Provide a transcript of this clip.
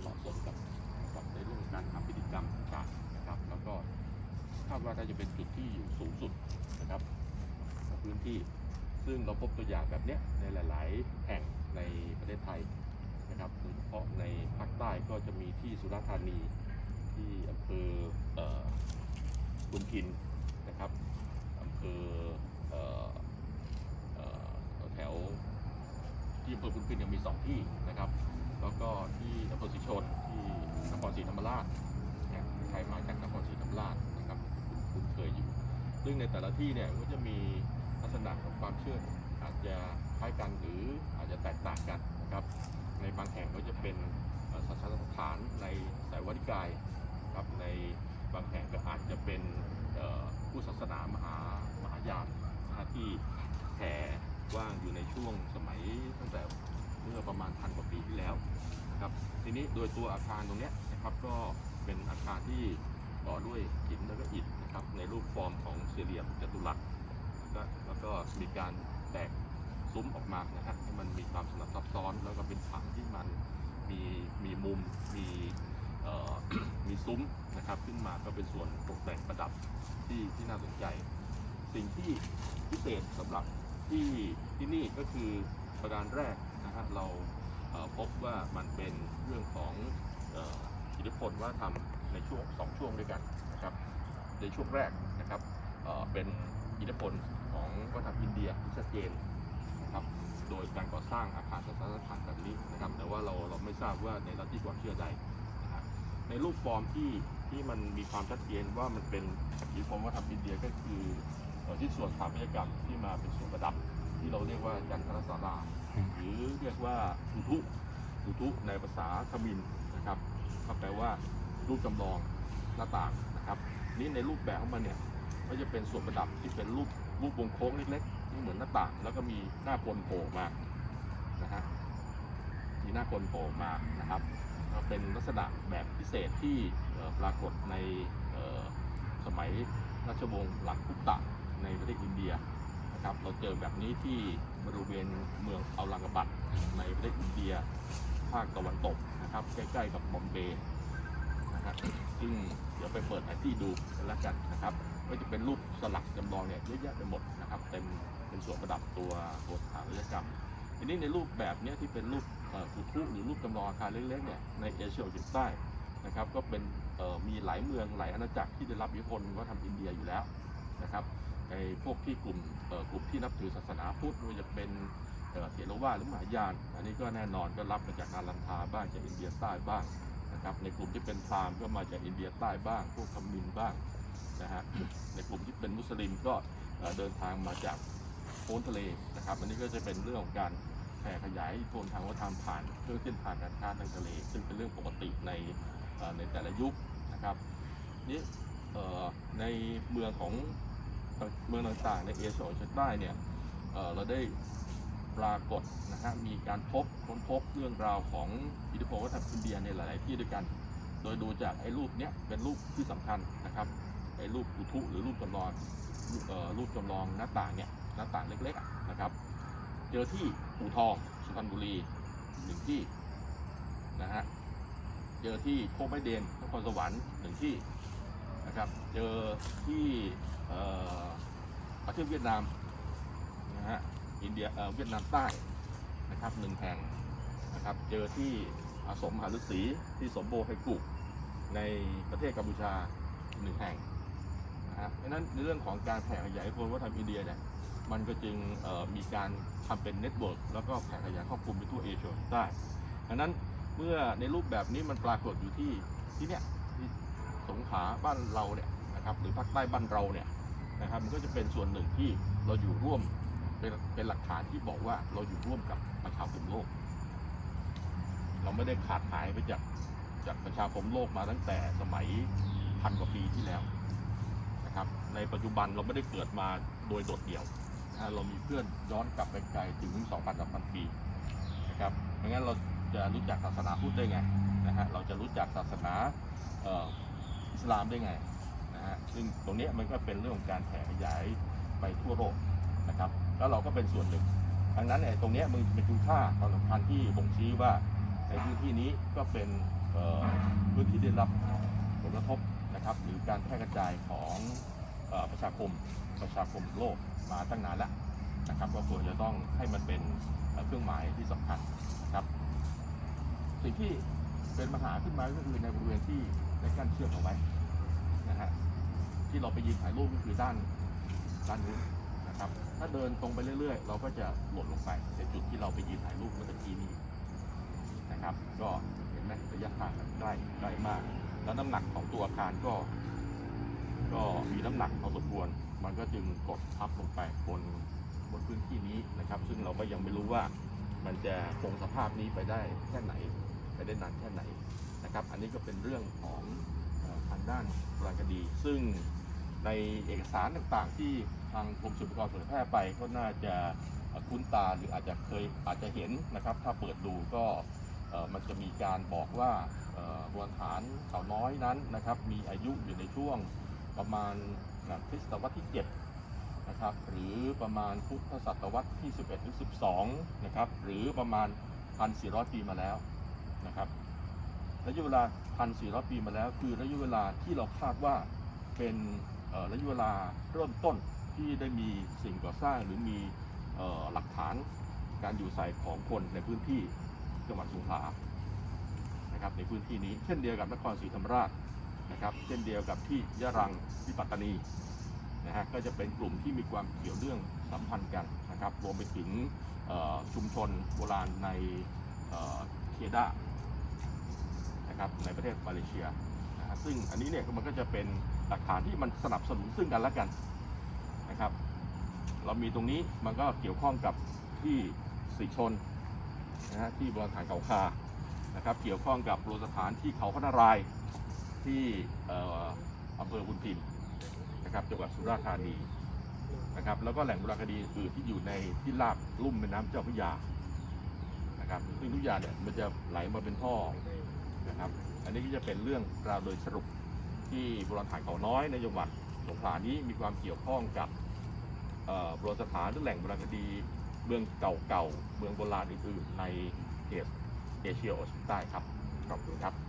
เหมาะสมกับกับในเรื่องการทำพิธีกรรมต่างๆนะครับ แล้วก็คาดว่าน่าจะเป็นจุดที่อยู่สูงสุดนะครับของพื้นที่ซึ่งเราพบตัวอย่างแบบเนี้ยในหลาย ๆ แห่งในประเทศไทยนะครับโดยเฉพาะในภาคใต้ก็จะมีที่สุราษฎร์ธานีที่อำเภอเอ่อบุญทินนะครับอำเภอเอ่อแถวที่อำเภอบุญทินยังมีสองที่นะครับ นที่นครศรีธรรมราชใครมาจากนครศรีธรรมราชนะครับคุ้นเคยอยู่ ซึ่งในแต่ละที่เนี่ยก็จะมีลักษณะของความเชื่ออาจจะคล้ายกันหรืออาจจะแตกต่างกันนะครับในบางแห่งก็จะเป็นศาสนสถานในสายวนิกายครับในบางแห่งก็อาจจะเป็นผู้ศาสนามหามหายานนะที่แผ่ว้างอยู่ในช่วงสมัยตั้งแต่เมื่อประมาณพันกว่าปีที่แล้ว นะครับ ทีนี้โดยตัวอาคารตรงนี้นะครับก็เป็นอาคารที่ก่อด้วยหินแล้วก็อิฐนะครับในรูปฟอร์มของสี่เหลี่ยมจัตุรัสแล้วก็มีการแตกซุ้มออกมานะฮะให้มันมีความสลับซับซ้อน แล้วก็เป็นผังที่มันมีมีมุมมีเอ่อมีซุ้มนะครับขึ้นมาก็เป็นส่วนตกแต่งประดับที่ที่น่าสนใจ สิ่งที่พิเศษสำหรับที่ที่นี่ก็คือประการแรกนะฮะเรา พบว่ามันเป็นเรื่องของอิทธิพลว่าทำในช่วงสองช่วงด้วยกันนะครับในช่วงแรกนะครับเป็นอิทธิพลของวัฒนธรรมอินเดียที่ชัดเจนนะครับโดยการก่อสร้างอาคารสถานสถานแบบนี้นะครับ แต่ว่าเราเราไม่ทราบว่าในลัทธิความเชื่อใดนะฮะในรูปฟอร์มที่ที่มันมีความชัดเจนว่ามันเป็นอิทธิพลวัฒนธรรมอินเดียก็คืออ่อที่ส่วนสถาปัตยกรรมที่มาเป็นส่วนประดับที่เราเรียกว่าจันทรศาลาหรือ เรียกว่าทุทุทุทุในภาษาคมินนะครับก็แปลว่ารูปจำลองหน้าต่างนะครับ นี่ในรูปแบบของมันเนี่ยก็จะเป็นส่วนประดับที่เป็นรูปรูปวงโค้งเล็กๆที่เหมือนหน้าต่าง แล้วก็มีหน้าคนโผล่มานะฮะมีหน้าคนโผล่มานะครับเป็นลักษณะแบบพิเศษที่ปรากฏในสมัยราชวงศ์หลังคุปตะในประเทศอินเดียนะครับ เราเจอแบบนี้ที่ บริเวณเมืองอัลลังกบัดในประเทศอินเดียภาคตะวันตกนะครับใกล้ๆกับบอมเบย์นะฮะซึ่งเดี๋ยวไปเปิดแผนที่ดูกันล้วกันนะครับก็จะเป็นรูปสลักจำลองเนี่ยเยอะแยะไปหมดนะครับเต็มเป็นส่วนประดับตัวตัวสถาปัตยกรรมทีนี้ในรูปแบบเนี้ยที่เป็นรูปกุทุหรือรูปจำลองอาคารเล็กๆเนี่ยในเอเชียตะวันใต้นะครับก็เป็นมีหลายเมืองหลายอาณาจักรที่ได้รับอิทธิพลวัฒนธรรมอินเดียอยู่แล้วนะครับ ในพวกที่กลุ่มเอ่อกลุ่มที่นับถือศาสนาพุทธไม่ว่าจะเป็นเอ่อเถรวาทหรือมหายาน อันนี้ก็แน่นอนก็รับมาจากนาลันทาบ้างจากอินเดียใต้บ้างนะครับในกลุ่มที่เป็นพราหมณ์ก็มาจากอินเดียใต้บ้าง พวกคำมินบ้างนะฮะในกลุ่มที่เป็นมุสลิมก็เอเดินทางมาจากโพ้นทะเลนะครับ อันนี้ก็จะเป็นเรื่องของการแผ่ขยายอิทธิพลทางวัฒนธรรมผ่านเครื่องเส้นทางการค้าทางทะเล ซึ่งเป็นเรื่องปกติในในแต่ละยุคนะครับนี่ในเมืองของ เมืองต่างๆในเอเชียตะวันออกเฉียใต้เนี่ยเเราได้ปรากฏนะฮะมีการพบค้นพบเรื่องราวของอิทธิพลวัฒนธรรมอินเดียในหลาย ๆ ที่ด้วยกัน โดยดูจากไอ้รูปเนี้ยเป็นรูปที่สำคัญนะครับไอ้รูปกุทุหรือรูปจำลองรูปจำลองหน้าต่างเนี่ยหน้าต่างเล็ก ๆ นะครับ เจอที่อู่ทองสุพรรณบุรีหนึ่งที่นะฮะเจอที่โคกไม้เดนนครสวรรค์หนึ่งที่ นะครับ เจอที่ประเทศเวียดนามนะฮะอินเดียเวียดนามใต้นะครับหนึ่งแห่งนะครับ เจอที่อาสมมหาฤาษีที่สมโบไฮกุในประเทศกัมพูชาหนึ่งแห่งนะฮะเพราะนั้นในเรื่องของการแผ่ขยายพลวัฒนธรรมอินเดียเนี่ยมันก็จึงมีการทำเป็นเน็ตเวิร์กแล้วก็แผ่ขยายครอบคลุมไปทั่วเอเชียใต้ดังนั้นเมื่อในรูปแบบนี้มันปรากฏอยู่ที่ที่เนี่ย สงขาบ้านเราเนี่ยนะครับหรือภาคใต้บ้านเราเนี่ยนะครับมันก็จะเป็นส่วนหนึ่งที่เราอยู่ร่วมเป็นเป็นหลักฐานที่บอกว่าเราอยู่ร่วมกับประชาคมโลก เราไม่ได้ขาดหายไปจากจากประชาคมโลกมาตั้งแต่สมัยพันกว่าปีที่แล้วนะครับในปัจจุบันเราไม่ได้เกิดมาโดยโดดเดี่ยวนะเรามีเพื่อนย้อนกลับไปไกลถึง 2,000-3,000 ปีนะครับไม่งั้นเราจะรู้จักศาสนาพุทธได้ไงนะฮะเราจะรู้จักศาสนาเอ่อ สลามได้ไงนะฮะซึ่งตรงนี้มันก็เป็นเรื่องของการแผ่ขยายไปทั่วโลกนะครับ แล้วเราก็เป็นส่วนหนึ่งดังนั้นเนี่ยตรงนี้มันเป็นคุณค่าความสำคัญที่บ่งชี้ว่าในพื้นที่นี้ก็เป็นพื้นที่ได้รับผลกระทบนะครับ หรือการแพร่กระจายของออประชาคมประชาคมโลกมาตั้งนานแล้วนะครับ ก็ควรจะต้องให้มันเป็นเครื่องหมายที่สำคัญนะครับ สิ่งที่เป็นปัญหาขึ้นมาก็คือในบริเวณที่ได้กั้นเชือกเอาไว้ นะฮะที่เราไปยืนถ่ายรูปก็คือด้านด้านนู้นนะครับ ถ้าเดินตรงไปเรื่อย ๆ เราก็จะหล่นลงไปในจุดที่เราไปยืนถ่ายรูปเมื่อตะกี้นี้นะครับ ก็เห็นไหมระยะห่างใกล้ใกล้มาก แล้วน้ำหนักของตัวอาคารก็ ก็มีน้ำหนักพอสมควร มันก็จึงกดทับลงไปบนบนพื้นที่นี้นะครับ ซึ่งเราก็ยังไม่รู้ว่ามันจะคงสภาพนี้ไปได้แค่ไหน ไปได้นานแค่ไหนนะครับ อันนี้ก็เป็นเรื่องของ ทางด้านโบราณคดี ซึ่งในเอกสารต่างๆ ที่ทางกรมศิลปากรเผยแพร่ไปก็น่าจะคุ้นตาหรืออาจจะเคยอาจจะเห็นนะครับ ถ้าเปิดดูก็มันจะมีการบอกว่าโบราณฐานเขาน้อยนั้นนะครับ มีอายุอยู่ในช่วงประมาณนะคริสตศตวรรษที่ 7 นะครับ หรือประมาณพุทธศตวรรษที่ 11 หรือ 12 นะครับ หรือประมาณ 1,400 ปีมาแล้วนะครับ ระยะเวลา 1,400 ปีมาแล้ว คือระยะเวลาที่เราคาดว่าเป็นระยะเวลาเริ่มต้นที่ได้มีสิ่งก่อสร้างหรือมีออหลักฐานการอยู่อาศัยของคนในพื้นที่จังหวัดสงขลานะครับในพื้นที่นี้เช่นเดียวกับนครศรีธรรมราชนะครับเช่นเดียวกับที่ยะรังที่ปัตตานีนะฮะก็จะเป็นกลุ่มที่มีความเกี่ยวเรื่องสัมพันธ์กันนะครับรวมไปถึงชุมชนโบราณในเอ่อเคดา นะครับในประเทศมาเลเซียนะฮะซึ่งอันนี้เนี่ยมันก็จะเป็นหลักฐานที่มันสนับสนุนซึ่งกันและกันนะครับ เรามีตรงนี้มันก็เกี่ยวข้องกับที่สีชนนะฮะที่โบราณสถานเขาคานะครับ เกี่ยวข้องกับโบราณสถานที่เขาพนารายที่ออำเภอบุญพิมพ์นะครับจังหวัดสุราษฎร์ธานีนะครับ แล้วก็แหล่งโบราณคดีอื่นที่อยู่ในที่ลาบลุ่มแม่น้ำเจ้าพระยานะครับซึ่งทุกอย่างเนี่ยมันจะไหลมาเป็นท่อ นะครับ อันนี้ก็จะเป็นเรื่องราวโดยสรุปที่โบราณสถานเขาน้อยในจังหวัดสงขลานี้มีความเกี่ยวข้องกับโบราณสถานหรือแหล่งโบราณคดีเมืองเก่าๆเมืองโบราณอื่นๆในเขตเอเชียโอเชียใต้ครับขอบคุณครับ